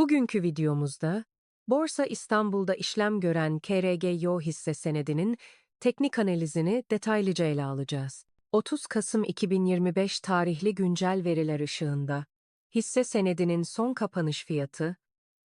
Bugünkü videomuzda Borsa İstanbul'da işlem gören KRG-YO hisse senedinin teknik analizini detaylıca ele alacağız. 30 Kasım 2025 tarihli güncel veriler ışığında hisse senedinin son kapanış fiyatı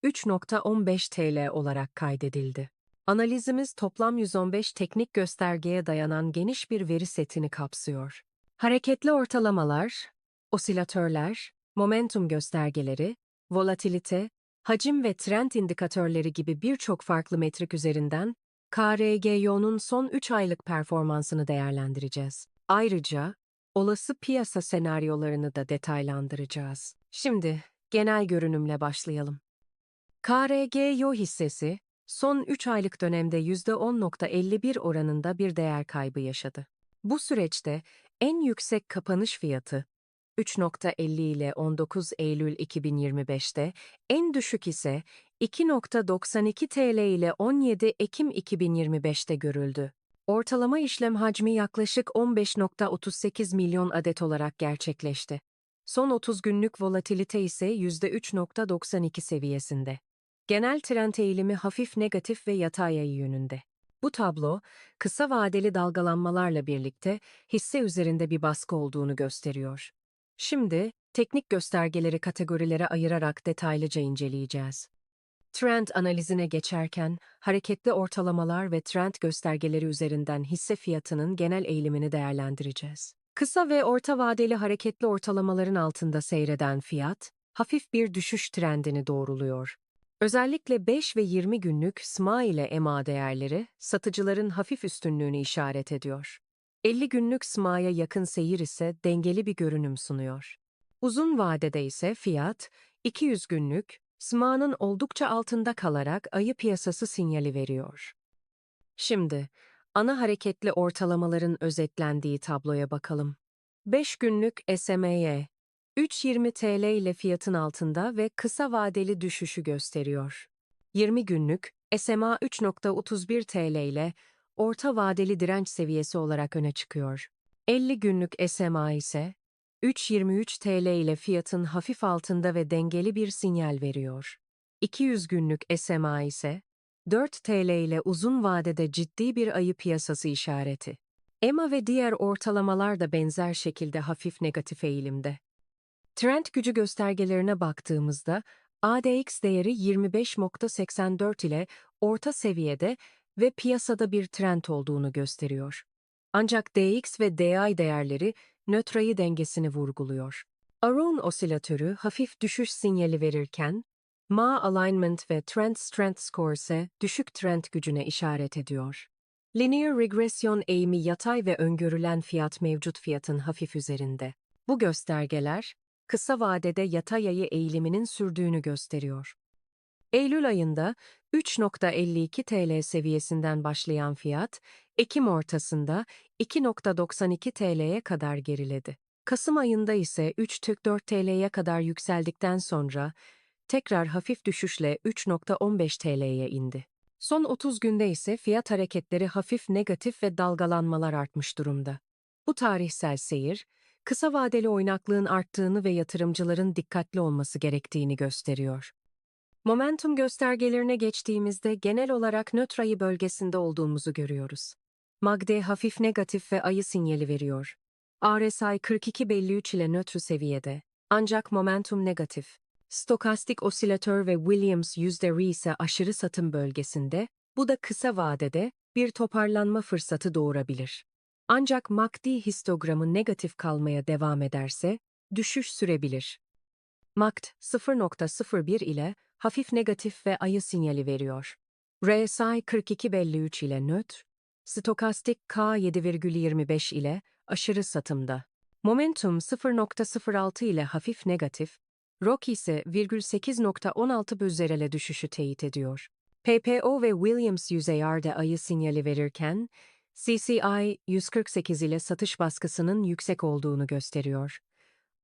3.15 TL olarak kaydedildi. Analizimiz toplam 115 teknik göstergeye dayanan geniş bir veri setini kapsıyor. Hareketli ortalamalar, osilatörler, momentum göstergeleri, volatilite, hacim ve trend indikatörleri gibi birçok farklı metrik üzerinden KRGYO'nun son 3 aylık performansını değerlendireceğiz. Ayrıca olası piyasa senaryolarını da detaylandıracağız. Şimdi genel görünümle başlayalım. KRGYO hissesi son 3 aylık dönemde %10.51 oranında bir değer kaybı yaşadı. Bu süreçte en yüksek kapanış fiyatı 3.50 ile 19 Eylül 2025'te, en düşük ise 2.92 TL ile 17 Ekim 2025'te görüldü. Ortalama işlem hacmi yaklaşık 15.38 milyon adet olarak gerçekleşti. Son 30 günlük volatilite ise %3.92 seviyesinde. Genel trend eğilimi hafif negatif ve yatay ayı yönünde. Bu tablo, kısa vadeli dalgalanmalarla birlikte hisse üzerinde bir baskı olduğunu gösteriyor. Şimdi teknik göstergeleri kategorilere ayırarak detaylıca inceleyeceğiz. Trend analizine geçerken hareketli ortalamalar ve trend göstergeleri üzerinden hisse fiyatının genel eğilimini değerlendireceğiz. Kısa ve orta vadeli hareketli ortalamaların altında seyreden fiyat, hafif bir düşüş trendini doğruluyor. Özellikle 5 ve 20 günlük SMA ile EMA değerleri satıcıların hafif üstünlüğünü işaret ediyor. 50 günlük SMA'ya yakın seyir ise dengeli bir görünüm sunuyor. Uzun vadede ise fiyat, 200 günlük, SMA'nın oldukça altında kalarak ayı piyasası sinyali veriyor. Şimdi, ana hareketli ortalamaların özetlendiği tabloya bakalım. 5 günlük SMA'ye 3.20 TL ile fiyatın altında ve kısa vadeli düşüşü gösteriyor. 20 günlük SMA 3.31 TL ile orta vadeli direnç seviyesi olarak öne çıkıyor. 50 günlük SMA ise 3.23 TL ile fiyatın hafif altında ve dengeli bir sinyal veriyor. 200 günlük SMA ise 4 TL ile uzun vadede ciddi bir ayı piyasası işareti. EMA ve diğer ortalamalar da benzer şekilde hafif negatif eğilimde. Trend gücü göstergelerine baktığımızda ADX değeri 25.84 ile orta seviyede ve piyasada bir trend olduğunu gösteriyor. Ancak DX ve DI değerleri nötrayı dengesini vurguluyor. Aroon osilatörü hafif düşüş sinyali verirken, Ma Alignment ve Trend Strength Score ise düşük trend gücüne işaret ediyor. Linear regresyon eğimi yatay ve öngörülen fiyat mevcut fiyatın hafif üzerinde. Bu göstergeler, kısa vadede yatay ayı eğiliminin sürdüğünü gösteriyor. Eylül ayında 3.52 TL seviyesinden başlayan fiyat, Ekim ortasında 2.92 TL'ye kadar geriledi. Kasım ayında ise 3.4 TL'ye kadar yükseldikten sonra tekrar hafif düşüşle 3.15 TL'ye indi. Son 30 günde ise fiyat hareketleri hafif negatif ve dalgalanmalar artmış durumda. Bu tarihsel seyir, kısa vadeli oynaklığın arttığını ve yatırımcıların dikkatli olması gerektiğini gösteriyor. Momentum göstergelerine geçtiğimizde genel olarak nötr ayı bölgesinde olduğumuzu görüyoruz. MACD hafif negatif ve ayı sinyali veriyor. RSI 42.53 ile nötr seviyede. Ancak momentum negatif. Stokastik osilatör ve Williams yüzde ise aşırı satım bölgesinde, bu da kısa vadede bir toparlanma fırsatı doğurabilir. Ancak MACD histogramı negatif kalmaya devam ederse, düşüş sürebilir. MACD 0.01 ile hafif negatif ve ayı sinyali veriyor. RSI 42.53 ile nötr, stokastik K 7,25 ile aşırı satımda. Momentum 0.06 ile hafif negatif, ROK ise 8.16 üzerele düşüşü teyit ediyor. PPO ve Williams yüzeyarda ayı sinyali verirken, CCI 148 ile satış baskısının yüksek olduğunu gösteriyor.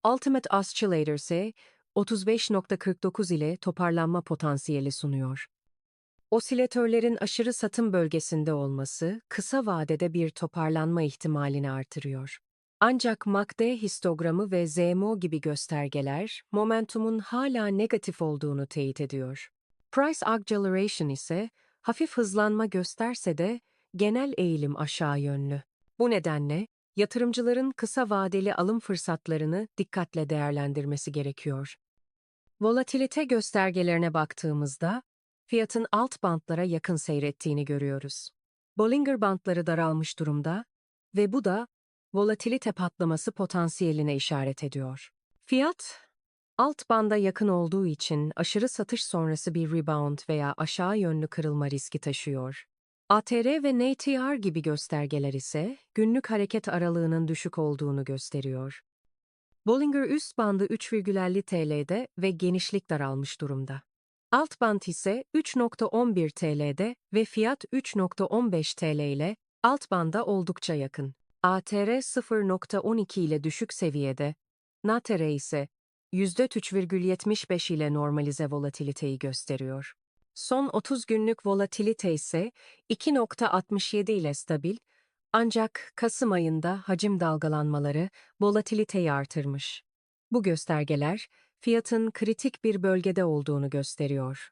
Ultimate Oscillator ise 35.49 ile toparlanma potansiyeli sunuyor. Osilatörlerin aşırı satım bölgesinde olması kısa vadede bir toparlanma ihtimalini artırıyor. Ancak MACD histogramı ve ZMO gibi göstergeler momentumun hala negatif olduğunu teyit ediyor. Price acceleration ise hafif hızlanma gösterse de genel eğilim aşağı yönlü. Bu nedenle yatırımcıların kısa vadeli alım fırsatlarını dikkatle değerlendirmesi gerekiyor. Volatilite göstergelerine baktığımızda fiyatın alt bantlara yakın seyrettiğini görüyoruz. Bollinger bantları daralmış durumda ve bu da volatilite patlaması potansiyeline işaret ediyor. Fiyat, alt banda yakın olduğu için aşırı satış sonrası bir rebound veya aşağı yönlü kırılma riski taşıyor. ATR ve NTR gibi göstergeler ise günlük hareket aralığının düşük olduğunu gösteriyor. Bollinger üst bandı 3,50 TL'de ve genişlik daralmış durumda. Alt band ise 3.11 TL'de ve fiyat 3.15 TL ile alt banda oldukça yakın. ATR 0.12 ile düşük seviyede, NATR ise %3,75 ile normalize volatiliteyi gösteriyor. Son 30 günlük volatilite ise 2.67 ile stabil, ancak Kasım ayında hacim dalgalanmaları volatiliteyi artırmış. Bu göstergeler, fiyatın kritik bir bölgede olduğunu gösteriyor.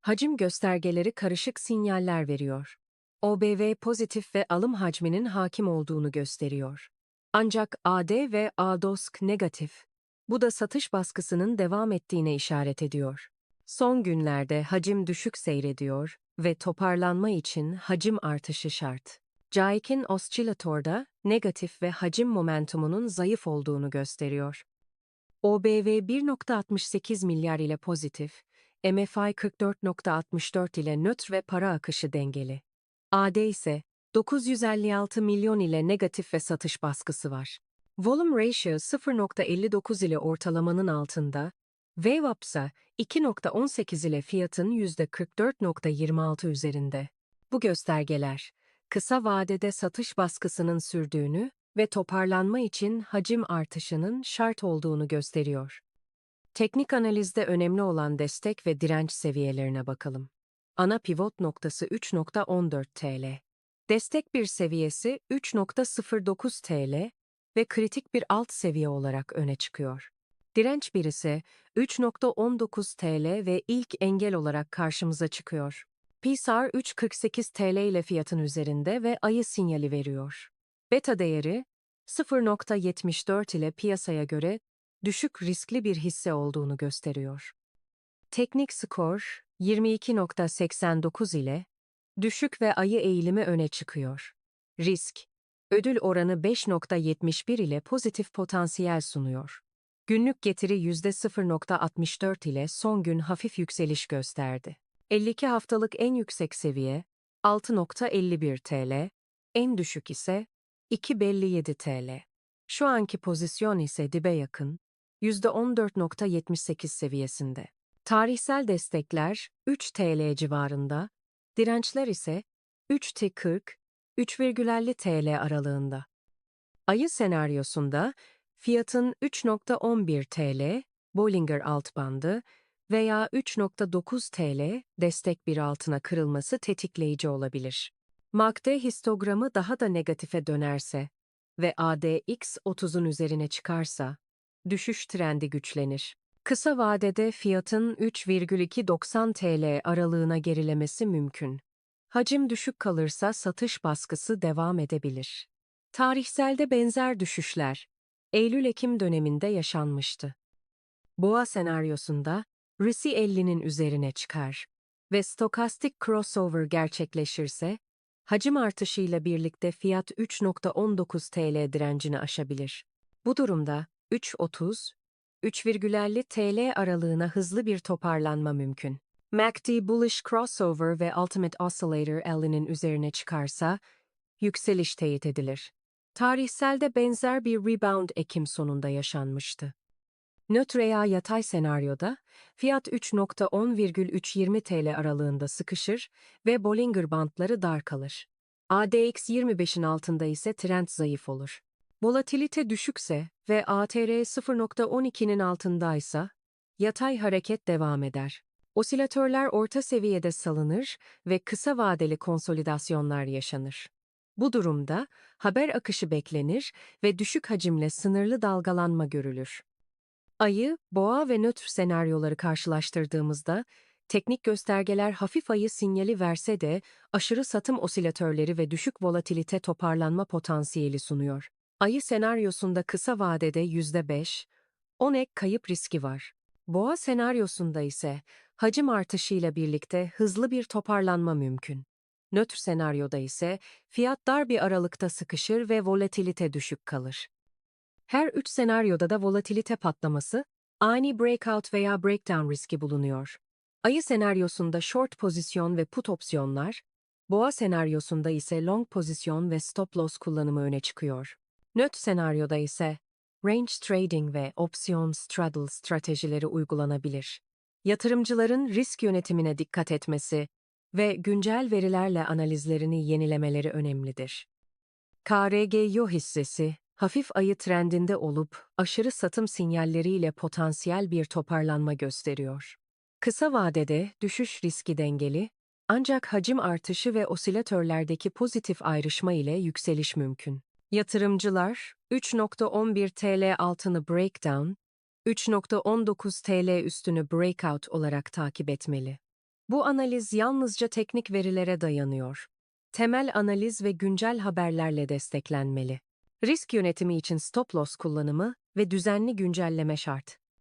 Hacim göstergeleri karışık sinyaller veriyor. OBV pozitif ve alım hacminin hakim olduğunu gösteriyor. Ancak AD ve ADOSK negatif. Bu da satış baskısının devam ettiğine işaret ediyor. Son günlerde hacim düşük seyrediyor ve toparlanma için hacim artışı şart. Jaikin Oscillator'da negatif ve hacim momentumunun zayıf olduğunu gösteriyor. OBV 1.68 milyar ile pozitif, MFI 44.64 ile nötr ve para akışı dengeli. AD ise 956 milyon ile negatif ve satış baskısı var. Volume ratio 0.59 ile ortalamanın altında, VWAP ise 2.18 ile fiyatın %44.26 üzerinde. Bu göstergeler, kısa vadede satış baskısının sürdüğünü ve toparlanma için hacim artışının şart olduğunu gösteriyor. Teknik analizde önemli olan destek ve direnç seviyelerine bakalım. Ana pivot noktası 3.14 TL. Destek bir seviyesi 3.09 TL ve kritik bir alt seviye olarak öne çıkıyor. Direnç bir ise 3.19 TL ve ilk engel olarak karşımıza çıkıyor. PSAR 3.48 TL ile fiyatın üzerinde ve ayı sinyali veriyor. Beta değeri 0.74 ile piyasaya göre düşük riskli bir hisse olduğunu gösteriyor. Teknik skor 22.89 ile düşük ve ayı eğilimi öne çıkıyor. Risk, ödül oranı 5.71 ile pozitif potansiyel sunuyor. Günlük getiri %0.64 ile son gün hafif yükseliş gösterdi. 52 haftalık en yüksek seviye 6.51 TL, en düşük ise 2.57 TL. Şu anki pozisyon ise dibe yakın, %14.78 seviyesinde. Tarihsel destekler 3 TL civarında, dirençler ise 3T40, 3,50 TL aralığında. Ayı senaryosunda fiyatın 3.11 TL, Bollinger alt bandı veya 3.9 TL destek bir altına kırılması tetikleyici olabilir. MACD histogramı daha da negatife dönerse ve ADX 30'un üzerine çıkarsa, düşüş trendi güçlenir. Kısa vadede fiyatın 3,290 TL aralığına gerilemesi mümkün. Hacim düşük kalırsa satış baskısı devam edebilir. Tarihselde benzer düşüşler Eylül-Ekim döneminde yaşanmıştı. Boğa senaryosunda RSI 50'nin üzerine çıkar ve stokastik crossover gerçekleşirse, hacim artışıyla birlikte fiyat 3.19 TL direncini aşabilir. Bu durumda 3.30, 3,50 TL aralığına hızlı bir toparlanma mümkün. MACD Bullish Crossover ve Ultimate Oscillator 50'nin üzerine çıkarsa, yükseliş teyit edilir. Tarihselde benzer bir rebound Ekim sonunda yaşanmıştı. Nötr veya yatay senaryoda fiyat 3.10,320 TL aralığında sıkışır ve Bollinger bantları dar kalır. ADX 25'in altında ise trend zayıf olur. Volatilite düşükse ve ATR 0.12'nin altındaysa yatay hareket devam eder. Osilatörler orta seviyede salınır ve kısa vadeli konsolidasyonlar yaşanır. Bu durumda haber akışı beklenir ve düşük hacimle sınırlı dalgalanma görülür. Ayı, boğa ve nötr senaryoları karşılaştırdığımızda teknik göstergeler hafif ayı sinyali verse de aşırı satım osilatörleri ve düşük volatilite toparlanma potansiyeli sunuyor. Ayı senaryosunda kısa vadede %5, 10 ek kayıp riski var. Boğa senaryosunda ise hacim artışıyla birlikte hızlı bir toparlanma mümkün. Nötr senaryoda ise fiyat dar bir aralıkta sıkışır ve volatilite düşük kalır. Her üç senaryoda da volatilite patlaması, ani breakout veya breakdown riski bulunuyor. Ayı senaryosunda short pozisyon ve put opsiyonlar, boğa senaryosunda ise long pozisyon ve stop loss kullanımı öne çıkıyor. Nötr senaryoda ise range trading ve opsiyon straddle stratejileri uygulanabilir. Yatırımcıların risk yönetimine dikkat etmesi ve güncel verilerle analizlerini yenilemeleri önemlidir. KRGYO hissesi, hafif ayı trendinde olup aşırı satım sinyalleriyle potansiyel bir toparlanma gösteriyor. Kısa vadede düşüş riski dengeli, ancak hacim artışı ve osilatörlerdeki pozitif ayrışma ile yükseliş mümkün. Yatırımcılar 3.11 TL altını breakdown, 3.19 TL üstünü breakout olarak takip etmeli. Bu analiz yalnızca teknik verilere dayanıyor. Temel analiz ve güncel haberlerle desteklenmeli. Risk yönetimi için stop loss kullanımı ve düzenli güncelleme şart.